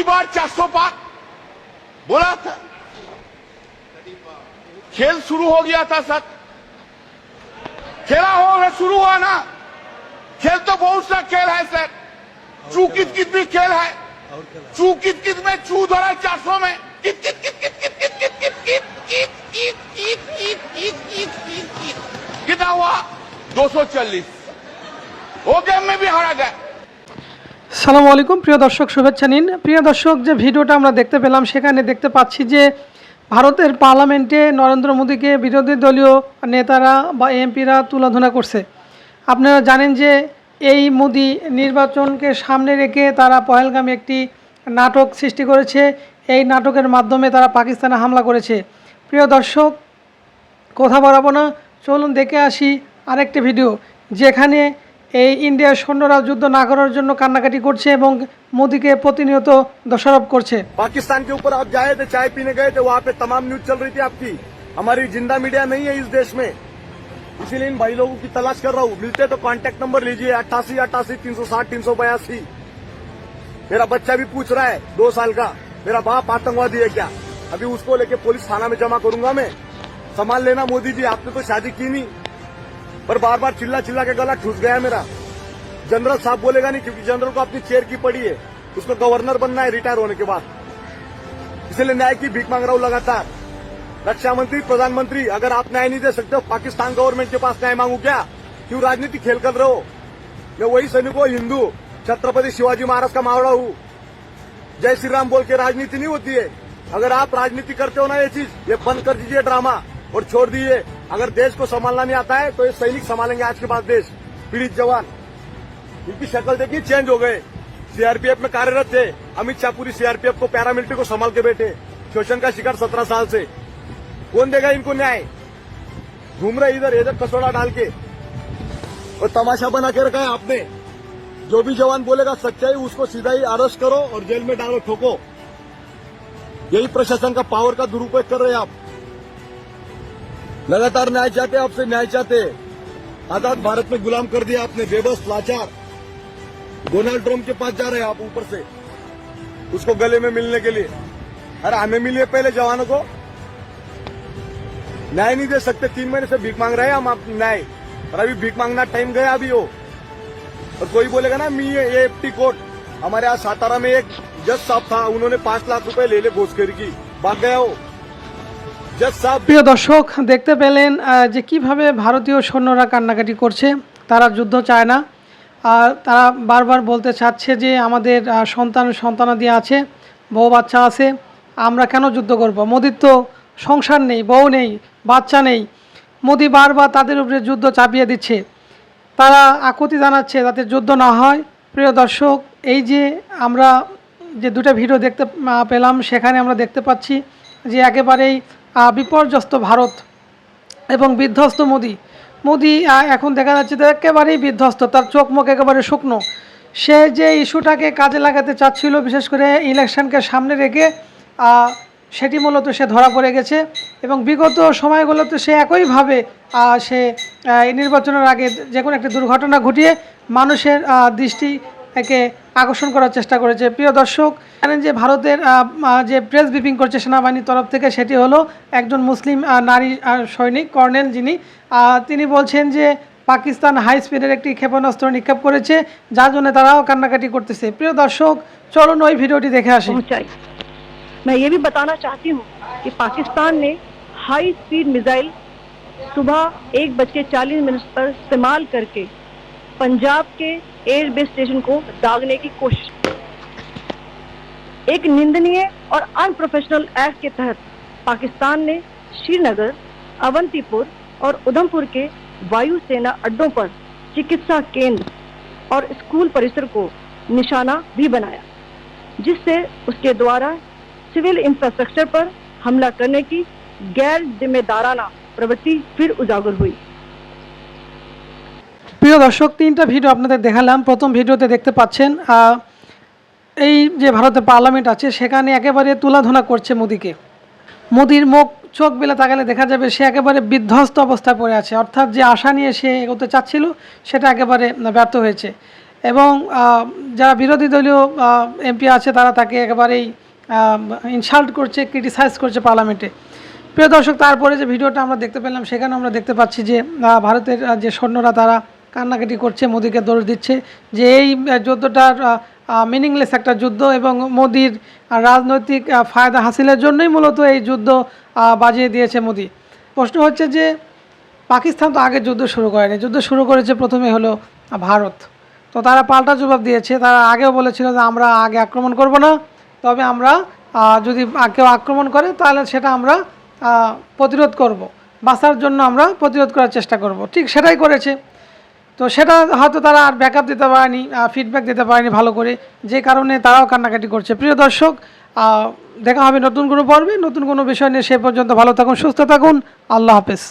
की बार 400 पार बोला था खेल शुरू हो गया था सर खेला हो शुरू हुआ ना खेल तो बहुत सा खेल है सर चू कित कित भी खेल है चू कित कित में चू धरा चार सौ में कित कित कित कित कित कित कित कित कित कित कित कित कित कित कित कित कित कितना हुआ दो सौ चालीस वो गेम में भी हारा गया সালামু আলাইকুম, প্রিয় দর্শক, শুভেচ্ছা নিন। প্রিয় দর্শক, যে ভিডিওটা আমরা দেখতে পেলাম, সেখানে দেখতে পাচ্ছি যে ভারতের পার্লামেন্টে নরেন্দ্র মোদীকে বিরোধী দলীয় নেতারা বা এমপিরা তুলাধনা করছে। আপনারা জানেন যে এই মোদি নির্বাচনকে সামনে রেখে তারা পহেলগামে একটি নাটক সৃষ্টি করেছে। এই নাটকের মাধ্যমে তারা পাকিস্তানে হামলা করেছে। প্রিয় দর্শক, কথা বাড়াবো না। চলুন দেখে আসি আরেকটি ভিডিও, যেখানে এই ইন্ডিয়ার সৈন্যরা যুদ্ধ না করার জন্য কান্নাকাটি করছে এবং মোদিকে প্রতিনিয়ত দোষারোপ করছে पाकिस्तान के ऊपर आप जाए थे चाय पीने गए थे वहाँ पे तमाम न्यूज चल रही थी आपकी हमारी जिंदा मीडिया नहीं है इस देश में इसीलिए इन भाई लोगों की तलाश कर रहा हूँ मिलते तो कांटेक्ट नंबर लीजिए अट्ठासी अट्ठासी तीन सौ साठ तीन सौ बयासी मेरा बच्चा भी पूछ रहा है दो साल का मेरा बाप आतंकवादी है क्या अभी उसको लेके पुलिस थाना में जमा करूंगा मैं संभाल लेना मोदी जी आपने तो शादी की नहीं पर बार बार चिल्ला चिल्ला के गला ठूस गया मेरा। जनरल साहब बोलेगा नहीं, क्योंकि जनरल को अपनी चेयर की पड़ी है। उसको गवर्नर बनना है, रिटायर होने के बाद। इसलिए न्याय की भीख मांग रहा हूँ लगातार। रक्षा मंत्री प्रधानमंत्री, अगर आप न्याय नहीं दे सकते हो, पाकिस्तान गवर्नमेंट के पास न्याय मांगू क्या? क्यों राजनीति खेल कर रहे हो? मैं वही सैनिक हूँ, हिंदू, छत्रपति शिवाजी महाराज का मावड़ा हूँ। जय श्री राम बोल के राजनीति नहीं होती है। अगर आप राजनीति करते हो ना ये चीज़, ये बंद कर दीजिए ड्रामा और छोड़ दीजिए। अगर देश को संभालना नहीं आता है तो ये सैनिक संभालेंगे आज के बाद देश। पीड़ित जवान। इनकी शक्ल देखिए चेंज हो गए। सीआरपीएफ में कार्यरत थे। अमित शाह पूरी सीआरपीएफ को पैरामिलिट्री को संभाल के बैठे। शोषण का शिकार सत्रह साल से। कौन देगा इनको न्याय? घूम रहे इधर इधर कसौड़ा डाल के। और तमाशा बना के रखा है आपने। जो भी जवान बोलेगा सच्चाई, उसको सीधा ही अरेस्ट करो और जेल में डालो ठोको। यही प्रशासन का पावर का दुरुपयोग कर रहे हैं आप। लगातार न्याय चाहते आपसे न्याय चाहते आज़ाद भारत में गुलाम कर दिया आपने, बेबस, लाचार। डोनाल्ड ट्रंप के पास जा रहे हैं आप ऊपर से, उसको गले में मिलने के लिए। अरे हमें मिलिए पहले जवानों को। न्याय नहीं दे सकते, तीन महीने से भीख मांग रहे हैं हम, आप न्याय। और अभी भीख मांगना टाइम गया अभी हो और कोई बोलेगा ना, मी ये एफटी कोर्ट, हमारे यहाँ सातारा में एक जज साहब था, उन्होंने पाँच लाख रुपए ले ले घोषकर की। भाग गया हो প্রিয় দর্শক, দেখতে পেলেন যে কীভাবে ভারতীয় সৈন্যরা কান্নাকাটি করছে, তারা যুদ্ধ চায় না। আর তারা বারবার বলতে চাচ্ছে যে আমাদের সন্তান সন্তানাদি আছে, বউ বাচ্চা আছে, আমরা কেন যুদ্ধ করব? মোদির তো সংসার নেই, বউ নেই, বাচ্চা নেই। মোদি বারবার তাদের উপরে যুদ্ধ চাপিয়ে দিচ্ছে। তারা আকুতি জানাচ্ছে যাতে যুদ্ধ না হয়। প্রিয় দর্শক, এই যে আমরা যে দুটো ভিডিও দেখতে পেলাম, সেখানে আমরা দেখতে পাচ্ছি যে একেবারেই বিপর্যস্ত ভারত এবং বিধ্বস্ত মোদি। মোদি এখন দেখা যাচ্ছে যে একেবারেই বিধ্বস্ত, তার চোখ মুখ একেবারে শুকনো। সে যে ইস্যুটাকে কাজে লাগাতে চাচ্ছিল, বিশেষ করে ইলেকশনকে সামনে রেখে সেটি মূলত সে ধরা পড়ে গেছে এবং বিগত সময়গুলোতে সে একইভাবে সে নির্বাচনের আগে যে কোনো একটি দুর্ঘটনা ঘটিয়ে মানুষের দৃষ্টি একে আকর্ষণ করার চেষ্টা করেছে প্রিয় দর্শক জানেন যে ভারতের আহ, আহ, যে প্রেস ব্রিফিং করছে সেনাবাহিনীর তরফ থেকে সেটি হলো একজন মুসলিম আহ, নারী আহ, সৈনিক কর্নেল যিনি আহ, তিনি বলছেন যে পাকিস্তান হাই স্পিডের একটি ক্ষেপণাস্ত্র নিক্ষেপ করেছে যার জন্য তারাও কান্নাকাটি করতেছে প্রিয় দর্শক চলুন ওই ভিডিওটি দেখে আসি पहुंचाई मैं ये भी बताना चाहती हूँ कि पाकिस्तान ने हाई स्पीड मिसाइल सुबह एक बज के चालीस मिनट पर इस्तेमाल करके पंजाब के एयर बेस स्टेशन को दागने की कोशिश। एक निंदनीय और अनप्रोफेशनल एक्ट के तहत पाकिस्तान ने श्रीनगर, अवंतीपुर और उधमपुर के वायुसेना अड्डों पर चिकित्सा केंद्र और स्कूल परिसर को निशाना भी बनाया, जिससे उसके द्वारा सिविल इंफ्रास्ट्रक्चर पर हमला करने की गैर जिम्मेदाराना प्रवृत्ति फिर उजागर हुई। প্রিয় দর্শক, তিনটা ভিডিও আপনাদের দেখালাম। প্রথম ভিডিওতে দেখতে পাচ্ছেন এই যে ভারতের পার্লামেন্ট আছে, সেখানে একেবারে তুলাধনা করছে মোদিকে। মোদির মুখ, চোখ বেলে তাকালে দেখা যাবে সে একেবারে বিধ্বস্ত অবস্থায় পড়ে আছে। অর্থাৎ যে আশা নিয়ে সে এগোতে চাচ্ছিল, সেটা একেবারে ব্যর্থ হয়েছে। এবং যারা বিরোধী দলীয় এমপি আছে, তারা তাকে একেবারেই ইনসাল্ট করছে ক্রিটিসাইজ করছে পার্লামেন্টে। প্রিয় দর্শক, তারপরে যে ভিডিওটা আমরা দেখতে পেলাম সেখানে আমরা দেখতে পাচ্ছি যে ভারতের যে সৈন্যরা, তারা কান্নাকাটি করছে, মোদিকে দোষ দিচ্ছে। যে এই যুদ্ধটার মিনিংলেস একটা যুদ্ধ এবং মোদির রাজনৈতিক ফায়দা হাসিলের জন্যই মূলত এই যুদ্ধ বাজিয়ে দিয়েছে মোদি। প্রশ্ন হচ্ছে যে, পাকিস্তান তো আগে যুদ্ধ শুরু করেনি। যুদ্ধ শুরু করেছে প্রথমে হলো ভারত। তো তারা পাল্টা জবাব দিয়েছে। তারা আগেও বলেছিল যে আমরা আগে আক্রমণ করব না। তবে আমরা যদি কেউ আক্রমণ করে, তাহলে সেটা আমরা প্রতিরোধ করব। বাঁচার জন্য আমরা প্রতিরোধ করার চেষ্টা করব। ঠিক সেটাই করেছে। তো সেটা হয়তো তারা আর ব্যাকআপ দিতে পারেনি ফিডব্যাক দিতে পারেনি ভালো করে। যে কারণে তারাও কান্নাকাটি করছে। প্রিয় দর্শক দেখা হবে নতুন কোনো পর্বে। নতুন কোনো বিষয় নিয়ে সে পর্যন্ত ভালো থাকুন, সুস্থ থাকুন। আল্লাহ হাফেজ।